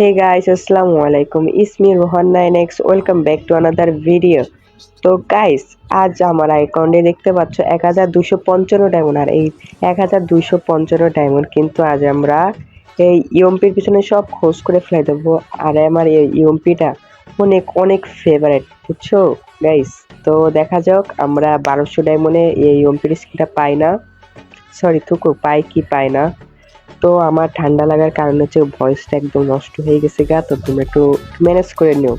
Hey guys আসসালামু আলাইকুম ইসমি Rohan nine X welcome back to another video তো guys আজ আমার অ্যাকাউন্টে দেখতে পাচ্ছ এক হাজার দুশো পঞ্চান্ন ডায়মন্ড আর এই এক হাজার দুশো পঞ্চান্ন ডায়মন্ড কিন্তু আজ আমরা এই ইএমপির পিছনে সব খোঁজ করে ফেলে দেবো। আর আমার এই ইএমপিটা অনেক অনেক ফেভারেট বুঝছ? গাইস তো দেখা যাক, আমরা বারোশো ডায়মন্ডে এই ইএমপির স্কিনটা পাই না। সরি থুকু পাই কি পাই না। তো আমার ঠান্ডা লাগার কারণে হচ্ছে ভয়েসটা একদম নষ্ট হয়ে গেছে গা, তো তুমি একটু ম্যানেজ করে নিও।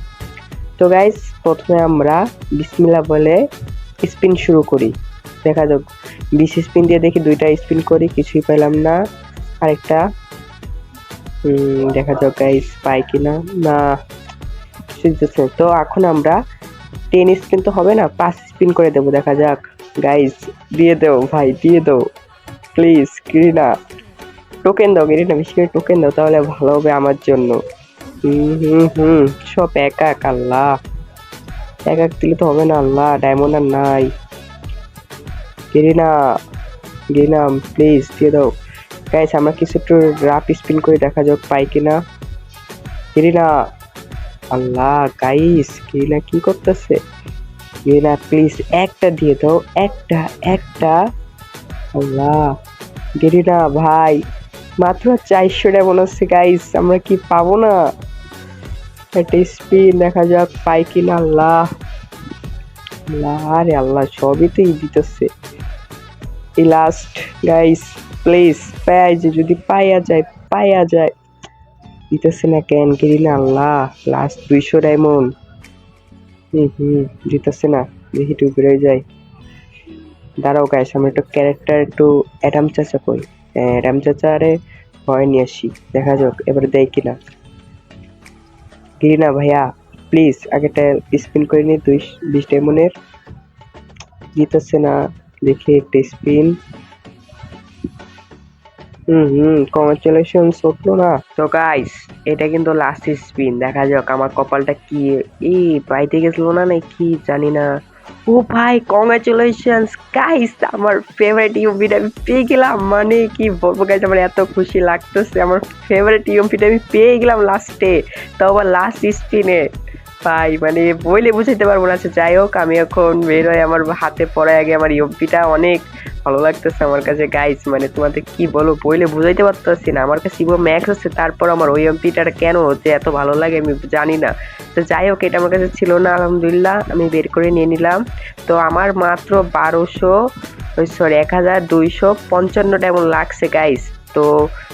তো গাইস প্রথমে আমরা বিসমিল্লা বলে স্পিন শুরু করি। দেখা যাক, বিশ স্পিন দিয়ে দেখি দুইটা স্পিন করি, কিছুই পেলাম না। আরেকটা দেখা যাক গাইস পাই কিনা? না না। তো এখন আমরা টেন স্পিন তো হবে না, পাঁচ স্পিন করে দেবো, দেখা যাক। গাইস দিয়ে দেও, ভাই, দিয়ে দাও। প্লিজ ক্রিনা টোকেন দাও, গেরিনা বেশি করে টোকেন দাও, তাহলে ভালো হবে আমার জন্য। হুম হুম সব এক এক, আল্লাহ। এক এক দিলে তো হবে না, আল্লাহ ডায়মন্ড আর নাই। গেরিনা গেরিনা প্লিজ দিয়ে দাও। গাইস আমরা কিছু একটু রাফ স্পিন করে দেখা যাক, পাই কিনা। গেরিনা, আল্লাহ গাইস গেরিনা কি করতেছে? গেরিনা প্লিজ একটা দিয়ে দাও, একটা একটা। আল্লাহ। গেরিনা, ভাই। মাত্র চারশো টাকা হচ্ছে গাইস আমরা কি পাবো না? একটা স্পিন দেখা যাক পাই কিনা আল্লাহ। আল্লাহ আরে আল্লাহ, সবই তো দিতেছে। এই লাস্ট গাইস প্লিজ পাই যে, যদি পাইয়া যায় পাইয়া যায়। দিতেছে না ক্যান কেন গেরিনা আল্লাহ? লাস্ট দুইশো ডায়মন্ড হুম হুম, দিতেছে না, দেখি একটু বেড়ে যায়। দাঁড়াও গাইস আমরা একটু ক্যারেক্টার একটু অ্যাডাম চাচা কই অ্যাডাম চাচা আরে ভয় নিয়ে আসি। দেখা যাক, এবার দেয় কিনা। গিরিনা ভাইয়া প্লিজ আগেটা স্পিন করে নি, দুই বিশ ডায়মন্ডের জিতেছে না, দেখি একটা স্পিন হুম হুম কংগ্রাচুলেশন উঠল না। তো গাইস এটা কিন্তু লাস্ট স্পিন দেখা যাক আমার কপালটা কি, এই পাইতে গেছিল না না কি জানি না। ও ভাই কংগ্রাচুলেশন গাইস আমার ফেভারিট ইউপিটা আমি পেয়ে গেলাম। মানে কি বলব গাইস আমার এত খুশি লাগতেছে। আমার ফেভারিট ইউপিটা আমি পেয়ে গেলাম লাস্টে তো আবার লাস্ট স্পিনে ভাই মানে বইলে বুঝাইতে পারব না আচ্ছা যাই হোক, আমি এখন বের হয়ে আমার হাতে পড়ে আগে আমার ইউপিটা অনেক ভালো লাগতেছে আমার কাছে। গাইস মানে তোমাদের কি বলো বইলে বুঝাইতে পারতেছি না। আমার কাছে ইভো ম্যাক্স আছে, তারপর আমার ওই এমপিটা কেন হচ্ছে, এত ভালো লাগে আমি জানি না। তো যাই হোক, এটা আমার কাছে ছিল না, আলহামদুলিল্লাহ, আমি বের করে নিয়ে নিলাম। তো আমার মাত্র বারোশো, ওই সরি এক হাজার দুইশো পঞ্চান্নটা এমন লাগছে গাইস তো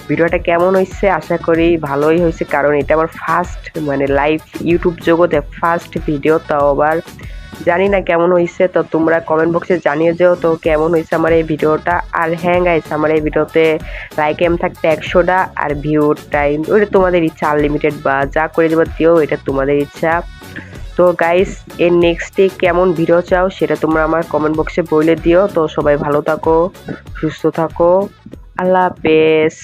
ভিডিওটা কেমন হয়েছে আশা করি ভালোই হয়েছে কারণ এটা আমার ফার্স্ট মানে লাইভ ইউটিউব জগতে ফার্স্ট ভিডিও তাও আবার জানি না কেমন হয়েছে তো তোমরা কমেন্ট বক্সে জানিয়ে যেও তো কেমন হয়েছে আমার এই ভিডিওটা? আর হ্যাঁ গাইস আমার এই ভিডিওতে লাইক এম থাকতে একশোটা, আর ভিউ টাইম ওইটা তোমাদের ইচ্ছা আনলিমিটেড বা যা করে দেবো দিও, এটা তোমাদের ইচ্ছা। তো গাইস এর নেক্সট নেক্সটে কেমন ভিডিও চাও, সেটা তোমরা আমার কমেন্ট বক্সে বলে দিও, তো সবাই ভালো থাকো, সুস্থ থাকো। আল্লাহ হাফেজ